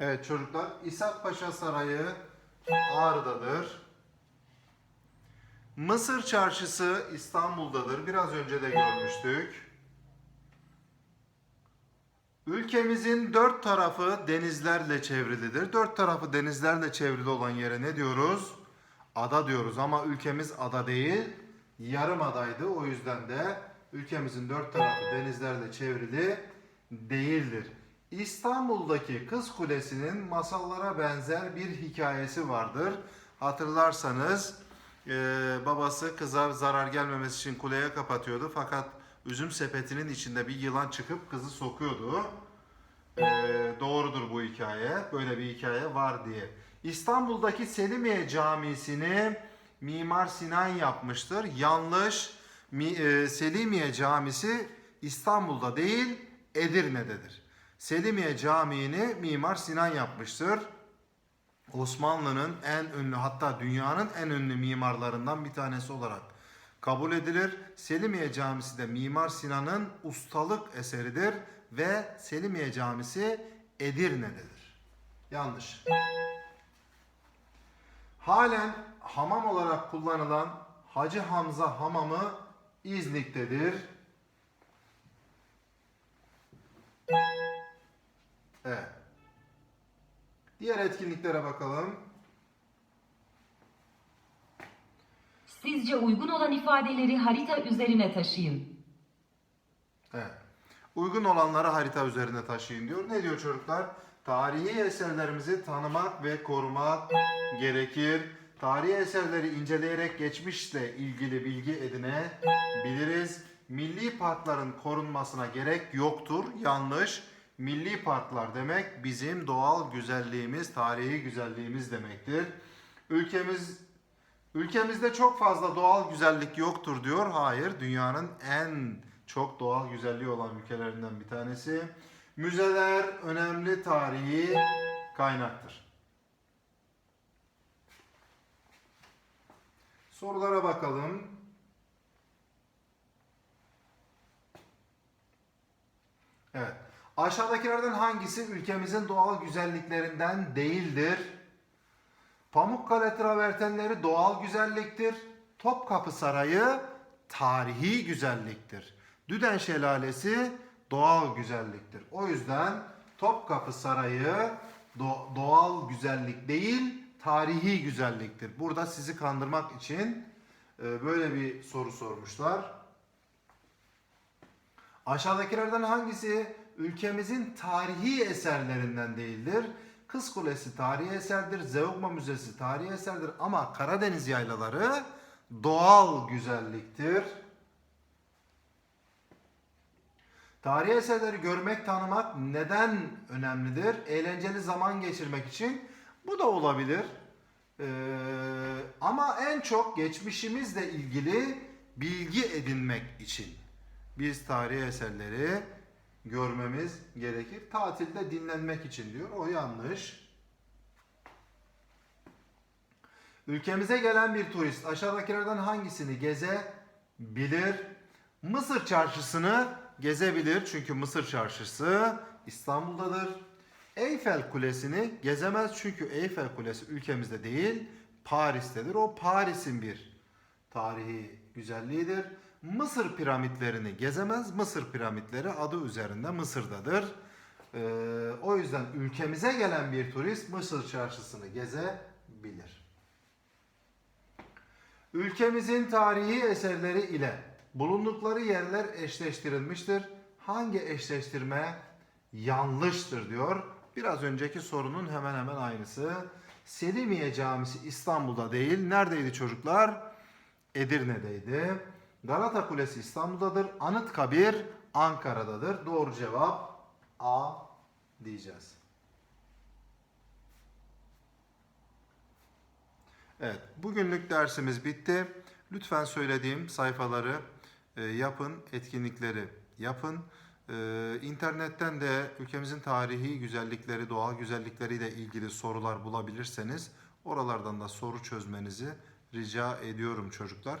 Evet çocuklar, İshak Paşa Sarayı Ağrı'dadır. Mısır Çarşısı İstanbul'dadır. Biraz önce de görmüştük. Ülkemizin dört tarafı denizlerle çevrilidir. Dört tarafı denizlerle çevrili olan yere ne diyoruz? Ada diyoruz ama ülkemiz ada değil, yarım adaydı. O yüzden de ülkemizin dört tarafı denizlerle çevrili değildir. İstanbul'daki Kız Kulesi'nin masallara benzer bir hikayesi vardır. Hatırlarsanız eee, babası kıza zarar gelmemesi için kuleye kapatıyordu fakat üzüm sepetinin içinde bir yılan çıkıp kızı sokuyordu. Eee, doğrudur bu hikaye. Böyle bir hikaye var diye. İstanbul'daki Selimiye Camisi'ni Mimar Sinan yapmıştır. Yanlış. Mi, eee, Selimiye Camisi İstanbul'da değil Edirne'dedir. Selimiye Camii'ni Mimar Sinan yapmıştır. Osmanlı'nın en ünlü hatta dünyanın en ünlü mimarlarından bir tanesi olarak kabul edilir. Selimiye Camisi de Mimar Sinan'ın ustalık eseridir ve Selimiye Camisi Edirne'dedir. Yanlış. Halen hamam olarak kullanılan Hacı Hamza Hamamı İznik'tedir. Evet. Diğer etkinliklere bakalım. Sizce uygun olan ifadeleri harita üzerine taşıyın. Evet. Uygun olanları harita üzerine taşıyın diyor. Ne diyor çocuklar? Tarihi eserlerimizi tanımak ve korumak gerekir. Tarihi eserleri inceleyerek geçmişle ilgili bilgi edinebiliriz. Milli parkların korunmasına gerek yoktur. Yanlış. Milli parklar demek bizim doğal güzelliğimiz, tarihi güzelliğimiz demektir. Ülkemiz Ülkemizde çok fazla doğal güzellik yoktur diyor. Hayır, dünyanın en çok doğal güzelliği olan ülkelerinden bir tanesi. Müzeler önemli tarihi kaynaktır. Sorulara bakalım. Evet. Aşağıdakilerden hangisi ülkemizin doğal güzelliklerinden değildir? Pamukkale travertenleri doğal güzelliktir. Topkapı Sarayı tarihi güzelliktir. Düden Şelalesi doğal güzelliktir. O yüzden Topkapı Sarayı do- doğal güzellik değil, tarihi güzelliktir. Burada sizi kandırmak için e, böyle bir soru sormuşlar. Aşağıdakilerden hangisi ülkemizin tarihi eserlerinden değildir? Kız Kulesi tarihi eserdir, Zeugma Müzesi tarihi eserdir ama Karadeniz yaylaları doğal güzelliktir. Tarihi eserleri görmek, tanımak neden önemlidir? Eğlenceli zaman geçirmek için bu da olabilir. Ee, ama en çok geçmişimizle ilgili bilgi edinmek için biz tarihi eserleri görmemiz gerekir. Tatilde dinlenmek için diyor. O yanlış. Ülkemize gelen bir turist aşağıdakilerden hangisini gezebilir? Mısır çarşısını gezebilir çünkü Mısır çarşısı İstanbul'dadır. Eyfel Kulesi'ni gezemez çünkü Eyfel Kulesi ülkemizde değil Paris'tedir. O Paris'in bir tarihi güzelliğidir. Mısır piramitlerini gezemez. Mısır piramitleri adı üzerinde Mısır'dadır. Ee, o yüzden ülkemize gelen bir turist Mısır çarşısını gezebilir. Ülkemizin tarihi eserleri ile bulundukları yerler eşleştirilmiştir. Hangi eşleştirme yanlıştır diyor. Biraz önceki sorunun hemen hemen aynısı. Selimiye Camisi İstanbul'da değil. Neredeydi çocuklar? Edirne'deydi. Galata Kulesi İstanbul'dadır. Anıtkabir Ankara'dadır. Doğru cevap A diyeceğiz. Evet, bugünlük dersimiz bitti. Lütfen söylediğim sayfaları e, yapın, etkinlikleri yapın. E, internetten de ülkemizin tarihi güzellikleri, doğal güzellikleriyle ilgili sorular bulabilirseniz oralardan da soru çözmenizi rica ediyorum çocuklar.